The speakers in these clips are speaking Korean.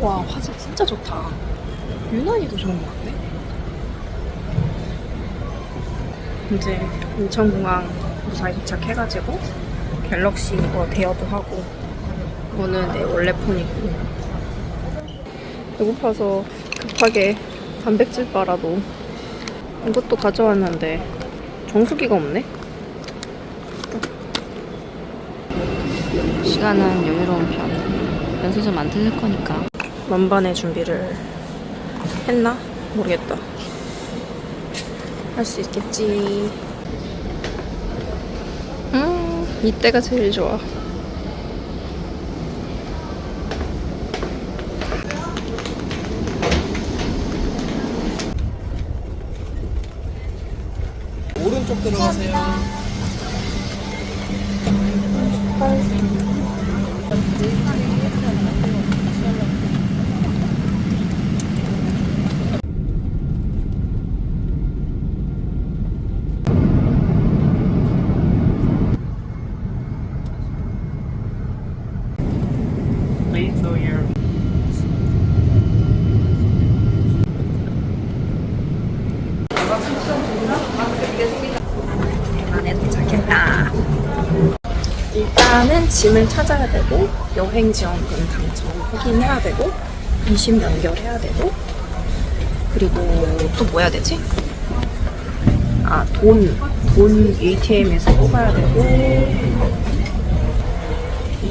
와 화질 진짜 좋다. 유난히도 좋은 것 같네. 이제 인천공항 무사히 도착해가지고 갤럭시 이거 대여도 하고 이거는 내 원래 폰이고 배고파서 급하게 단백질 바라도 이것도 가져왔는데 정수기가 없네. 시간은 여유로운 편. 연습 좀안 들릴 거니까. 만반의 준비를 했나? 모르겠다. 할 수 있겠지. 음, 이때가 제일 좋아. 오른쪽 들어가세요. Know your 안에 도착했다. 일단은 짐을 찾아야 되고 여행 지원금 당첨 확인해야 되고 이심 연결해야 되고 그리고 또 뭐 해야 되지? 아, 돈, 돈 ATM에서 뽑아야 되고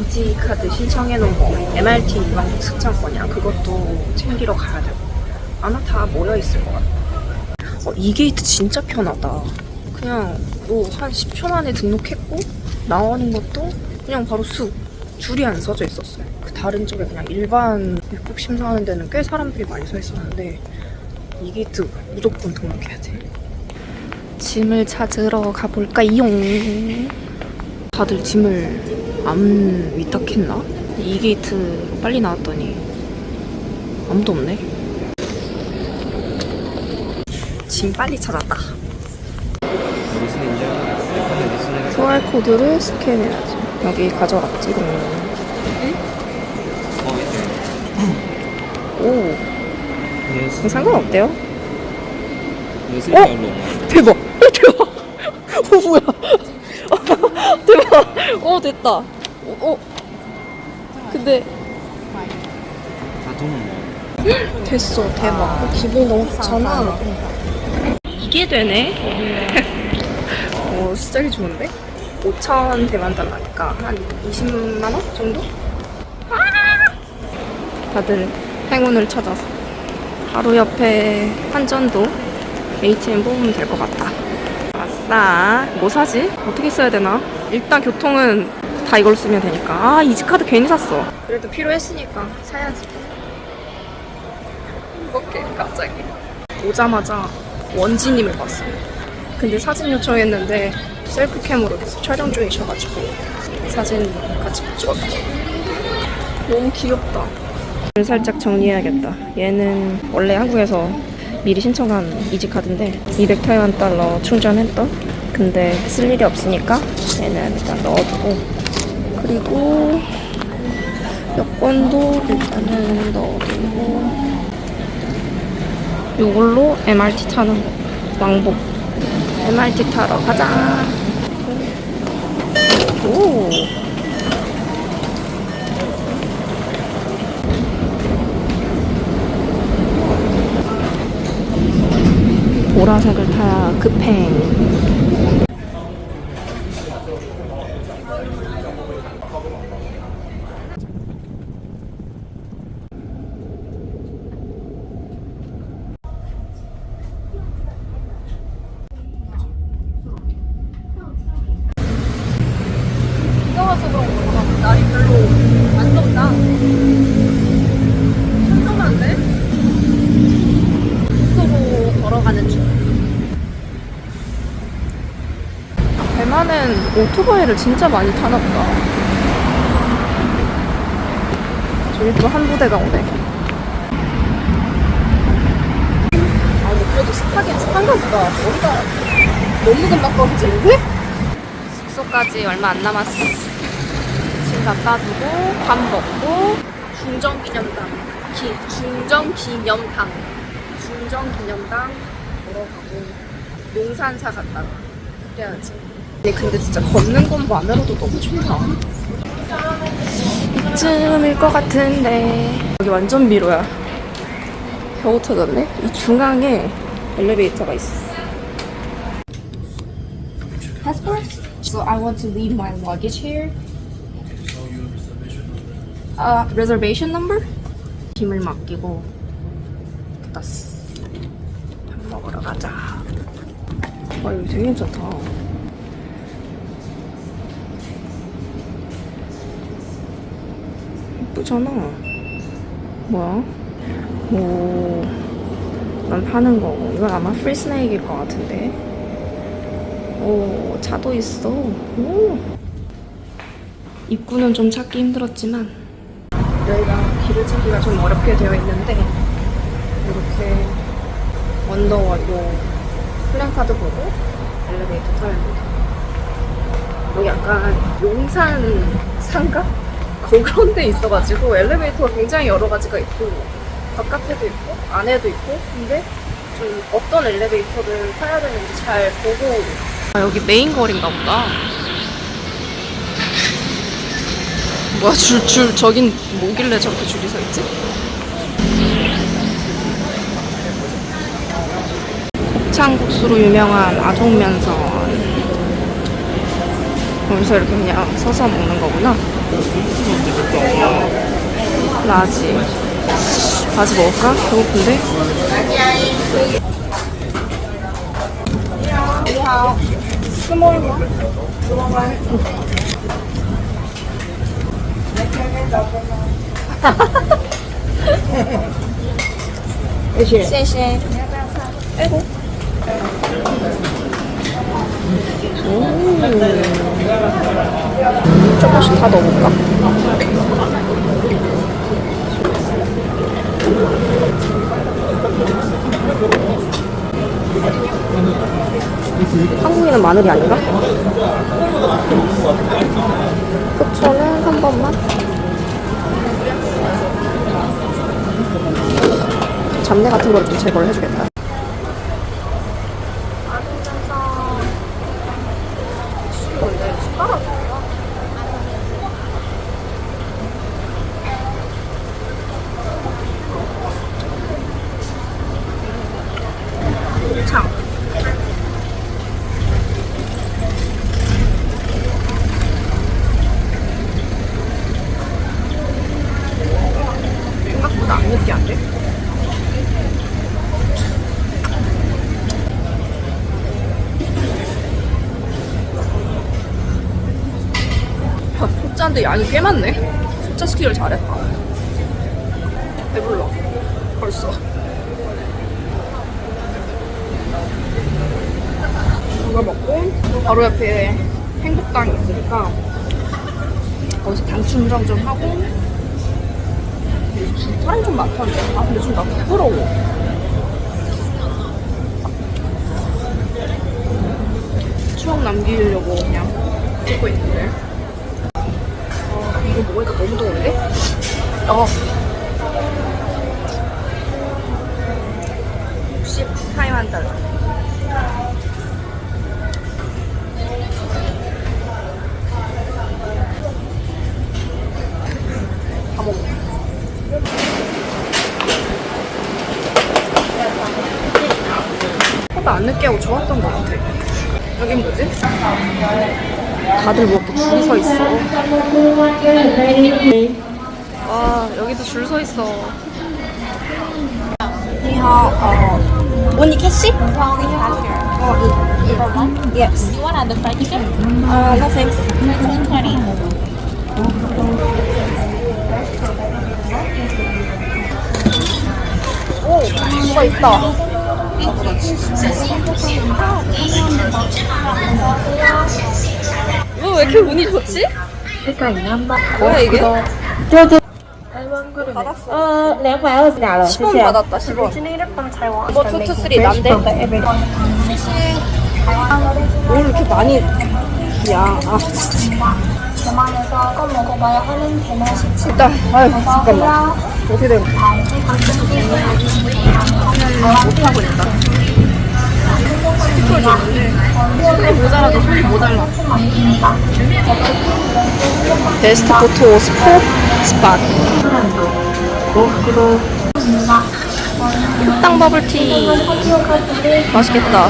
이지 카드 신청해 놓은 거 MRT 유광복 승차권이야 그것도 챙기러 가야 되고 아마 다 모여 있을 것 같아. 어, 이 게이트 진짜 편하다. 그냥 뭐 한 10초 만에 등록했고 나오는 것도 그냥 바로 수 줄이 안 서져 있었어요. 그 다른 쪽에 그냥 일반 입국 심사하는 데는 꽤 사람들이 많이 서 있었는데 이 게이트 무조건 등록해야 돼. 짐을 찾으러 가볼까요? 다들 짐을 안 위탁했나? 이 게이트 빨리 나왔더니 아무도 없네. 짐 빨리 찾았다. QR 코드를 스캔해야지. 여기 가져갔지. 오, 예스. 상관없대요. 어? 대박. 어, 대박. 어, 뭐야. 대박. 어, 됐다. 어, 어. 근데 다 돈. 됐어. 대박. 어, 기분 너무 좋잖아. 이게 되네. 오, 시작이 좋은데? 5천 대만 달라니까 한 20만 원 정도? 다들 행운을 찾아서 바로 옆에 환전도 ATM 뽑으면 될 것 같다. 아싸. 뭐 사지? 어떻게 써야 되나? 일단 교통은 다 이걸 쓰면 되니까. 아, 이지카드 괜히 샀어. 그래도 필요했으니까 사야지. 행복해, 갑자기. 오자마자 원지님을 봤어요. 근데 사진 요청했는데 셀프캠으로 계속 촬영 중이셔가지고 사진 같이 찍었어요. 너무 귀엽다. 살짝 정리해야겠다. 얘는 원래 한국에서 미리 신청한 이지카드인데 200타이완 달러 충전했던 근데 쓸 일이 없으니까 얘는 일단 넣어두고 그리고 여권도 일단은 넣어두고 이걸로 MRT 타는 거 왕복. MRT 타러 가자. 오. 보라색을 타야 급행 비가 와서 그런 건가? 날이 별로 안 덥다. 선선한데? 숙소로 걸어가는 중. 대만은 오토바이를 진짜 많이 타나 보다. 저기 또 한 부대가 오네. 아, 근데 그래도 습하긴 습한가 보다. 머리가 너무 금방 검지는데? 숙소까지 얼마 안 남았어. 짐 갖다 두고 밥 먹고 중정기념당 기, 중정 기념당 중정 기념당 보러 가고 용산사 갔다가 그래야지 근데, 근데 진짜 걷는 것만으로도 너무 좋다 이쯤일 것 같은데 여기 완전 미로야 겨우 터졌네 이 중앙에 엘리베이터가 있어 passport? So I want to leave my luggage here Uh, reservation number? 짐을 맡기고 땄어. 밥 먹으러 가자. 와 여기 되게 괜찮다. 예쁘잖아. 뭐야? 오, 난 파는 거고 이건 아마 프리 스네이크일 것 같은데. 오, 차도 있어. 오. 입구는 좀 찾기 힘들었지만 여기가 길을 찾기가 좀 어렵게 되어 있는데 이렇게 원더워도 플랜카드 보고 엘리베이터 타면 돼요. 여기 약간 용산 상가? 그런 데 있어가지고 엘리베이터가 굉장히 여러 가지가 있고 바깥에도 있고 안에도 있고 근데 좀 어떤 엘리베이터를 타야 되는지 잘 보고 아 여기 메인 거리인가 보다. 뭐야 줄 줄 저긴 뭐길래 저렇게 줄이 서 있지? 곱창국수로 유명한 아종면선. 여기서 이렇게 그냥 서서 먹는 거구나 라지 라지 먹을까? 배고픈데? 응. 谢谢。 아이고. 음, 조금씩 다 넣어볼까? 한국인은 마늘이 아닌가? 고추는 한 번만. 잡내 같은 걸좀 제거를 해주겠다. 참. 생각보다 안 느끼한데? 아, 소짜인데 양이 꽤 많네. 소짜 시키기를 잘했다. 배불러. 벌써. 이걸 먹고 바로 옆에 행복당이 있으니까 거기서 운전 좀 하고 사람 좀 많던데. 아, 근데 좀 나 부끄러워. 추억 남기려고 그냥 찍고 있는데. 먹으니까 너무 더운데? 어. 60 타이완 달러. 다 먹어. 생각보다 안 느끼하고 좋았던 것 같아. 여긴 뭐지? 다들 뭐 이렇게 줄이 서 있어. 와 여기도 줄 서 있어. 언니 캐시? Yes. You want the fried chicken? Uh, no thanks. Chicken curry. 오, 이거 있다. 왜 이렇게 운이 좋지? 그러니까 이만박 뭐야 이게? 저저 8만 그룹 받았어 어 내가 봐요 10원 받았다 10원. 신의 이름방 자이왕 뭐 투투쓰리 남대. 뭘 이렇게 많이 야. 아 대만에서 껌 먹어봐야 하는 대만 시치 일단 아유 잠깐만. 어떻게 된 거야? 아, 못하고 아, 있다. 스티커 줬는데. 손이 모자라도 손이 모자라 베스트 포토 스포 스팟. 땅 버블티. 맛있겠다.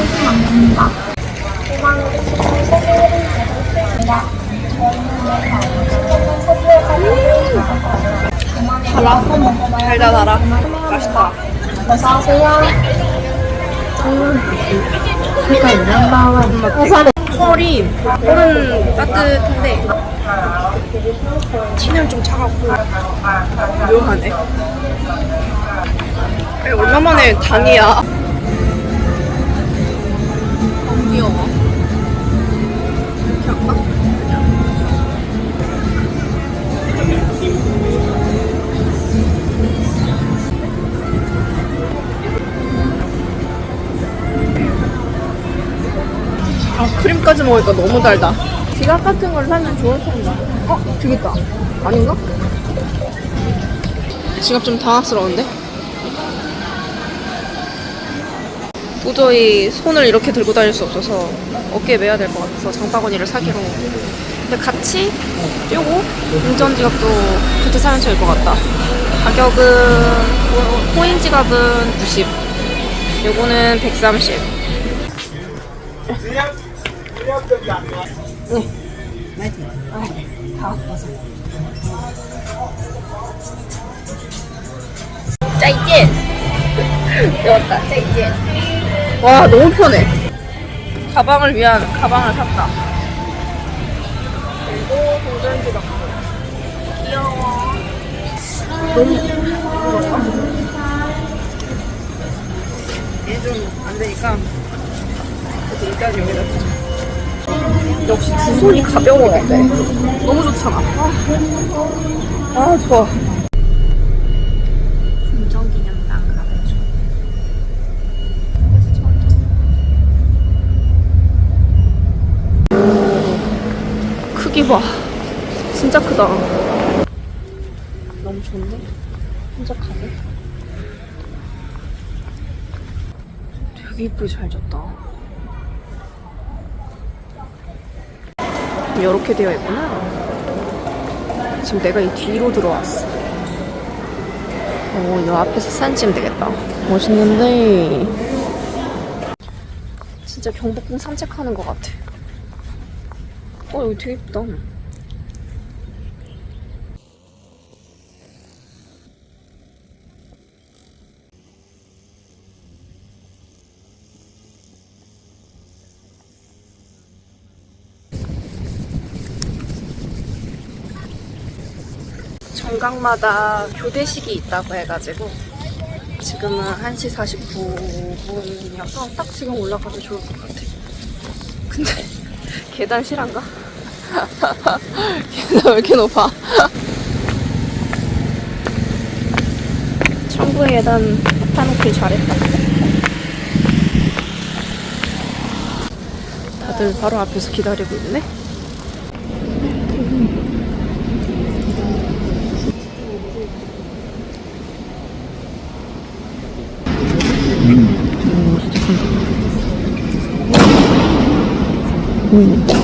달아. 달다 달아. 맛있다. 어서 오세요. 펄이 펄은 따뜻한데 티는 좀 차갑고 묘하네. 얼마만에 당이야? 귀여워 크림까지 먹으니까 너무 달다 지갑 같은 걸 사면 좋을 텐데 어? 있다 아닌가? 지갑 좀 당황스러운데? 도저히 손을 이렇게 들고 다닐 수 없어서 어깨에 매야 될 것 같아서 장바구니를 사기로 근데 같이 뛰고 운전 지갑도 같이 사면 좋을 것 같다 가격은 호- 호인 지갑은 90 요거는 130 짜이젠 배웠다 짜이젠 와 너무 편해. 가방을 위한 가방을 샀다. 그리고 동전지 갖고 귀여워 너무 얘좀 안 되니까. 일단 여기다 두자 역시 두 손이 가벼워야 돼 너무 좋잖아 아, 아 좋아 중정기념당 가보죠. 크기 봐. 진짜 크다. 너무 좋은데? 한적하게. 되게 이쁘게 잘 졌다. 이렇게 되어 있구나. 지금 내가 이 뒤로 들어왔어. 어, 이 앞에서 사진 찍으면 되겠다. 멋있는데. 진짜 경복궁 산책하는 것 같아. 어, 여기 되게 예쁘다. 정각마다 교대식이 있다고 해가지고 지금은 1시 49분이어서 딱 지금 올라가도 좋을 것 같아. 근데 계단 실한가? 계단 왜 이렇게 높아? 천국의 계단 타놓길 잘했다. 다들 바로 앞에서 기다리고 있네. Mm. Mm. Mm.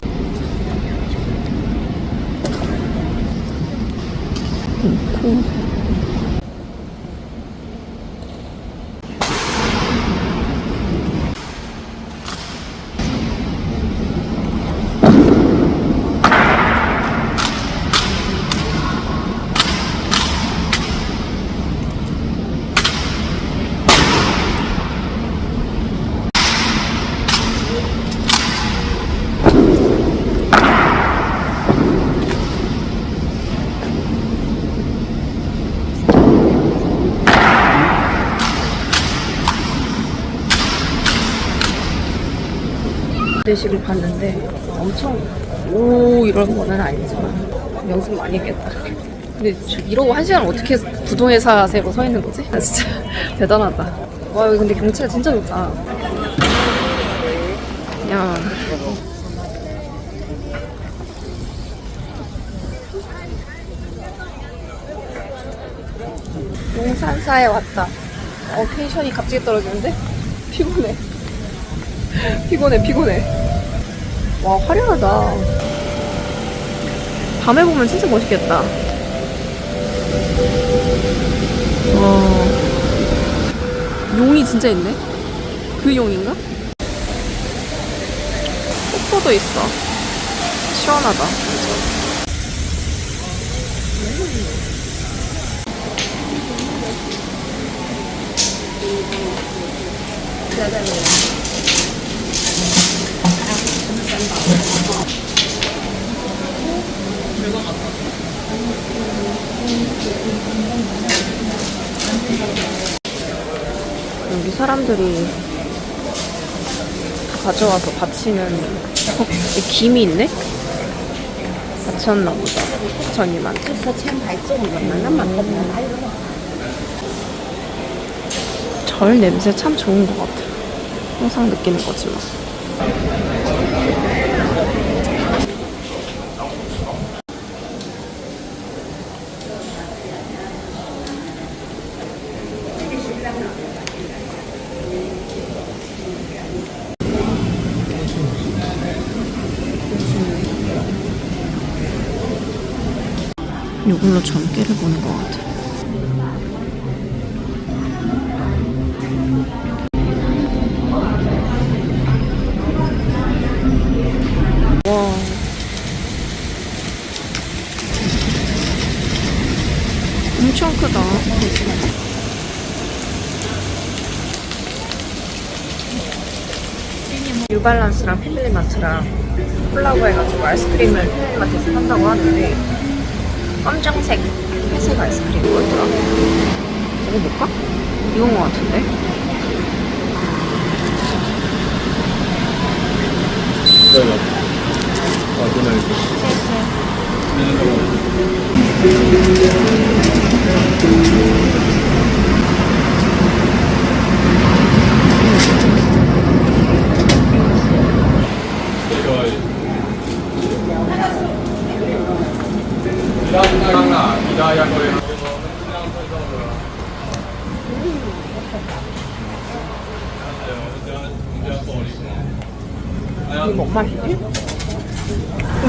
재래식을 봤는데 엄청 오 이런 거는 아니지만 연습 많이 했겠다. 근데 이러고 한 시간 어떻게 부동회사 세고 서 있는 거지? 나 진짜 대단하다. 와 근데 경치가 진짜 좋다. 야. 농산사에 왔다. 어, 텐션이 갑자기 떨어지는데? 피곤해. 피곤해, 피곤해. 와, 화려하다. 밤에 보면 진짜 멋있겠다. 와. 용이 진짜 있네? 그 용인가? 폭포도 있어. 시원하다. 진짜. 여기 사람들이 다 가져와서 바치는 어, 이 김이 있네? 바쳤나 보다. 부처님한테. 절 냄새 참 좋은 것 같아. 항상 느끼는 거지만. 이걸로 전개를 보는 것 같아. 와. 뉴발란스랑 패밀리마트랑 콜라보 해가지고 아이스크림을 패밀리마트에서 판다고 하는데 검정색 회색 아이스크림 뭐였더라? 먹어볼까? 이건 것 같은데? 이게 뭔 맛이지? 이게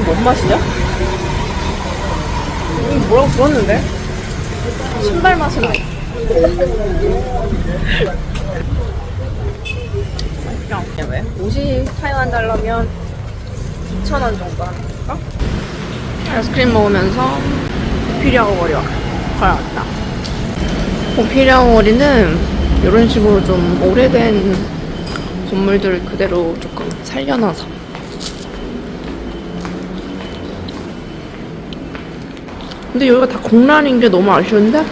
뭔 맛이냐? 이게 뭐라고 들었는데? 신발 맛은 아니 왜? 옷이 타이완 달러면 2,000원 정도 하니까 아이스크림 먹으면서 오피리아오거리와 걸어왔다 오피리아오거리는 이런 식으로 좀 오래된 건물들을 그대로 조금 살려놔서 근데 여기가 다 공란인 게 너무 아쉬운데?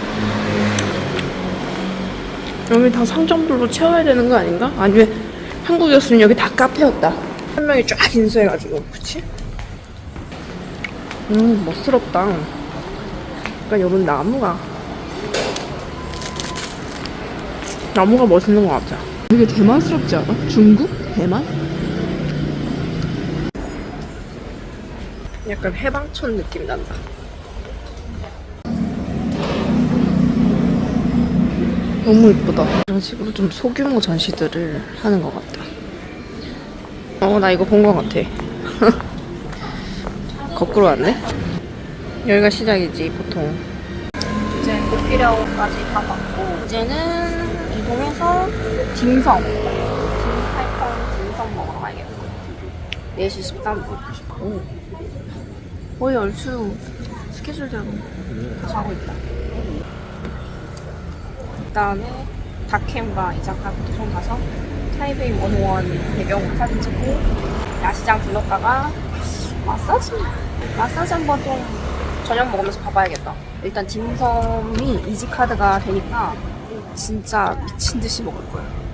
여기 다 상점들로 채워야 되는 거 아닌가? 아니면 한국이었으면 여기 다 카페였다 한 명이 쫙 인수해가지고 그치? 음 멋스럽다 약간 요런 나무가 나무가 멋있는 것 같아 되게 대만스럽지 않아? 중국? 대만? 약간 해방촌 느낌 난다. 너무 이쁘다. 이런 식으로 좀 소규모 전시들을 하는 것 같다. 어, 나 이거 본 것 같아. 거꾸로 왔네? 여기가 시작이지, 보통. 이제 꽃피려까지 다 봤고, 이제는 이동해서 딤섬. 딤타이펑 딤섬 먹으러 가야겠다. 4시 13분. 오. 거의 얼추 스케줄대로 가고 있다. 그다음에 다캠과 이자카도 좀 가서 타이베이 원원 배경 사진 찍고 야시장 들렀다가 마사지 마사지 한번 좀 저녁 먹으면서 봐봐야겠다. 일단 딤섬이 이지카드가 되니까 진짜 미친 듯이 먹을 거예요.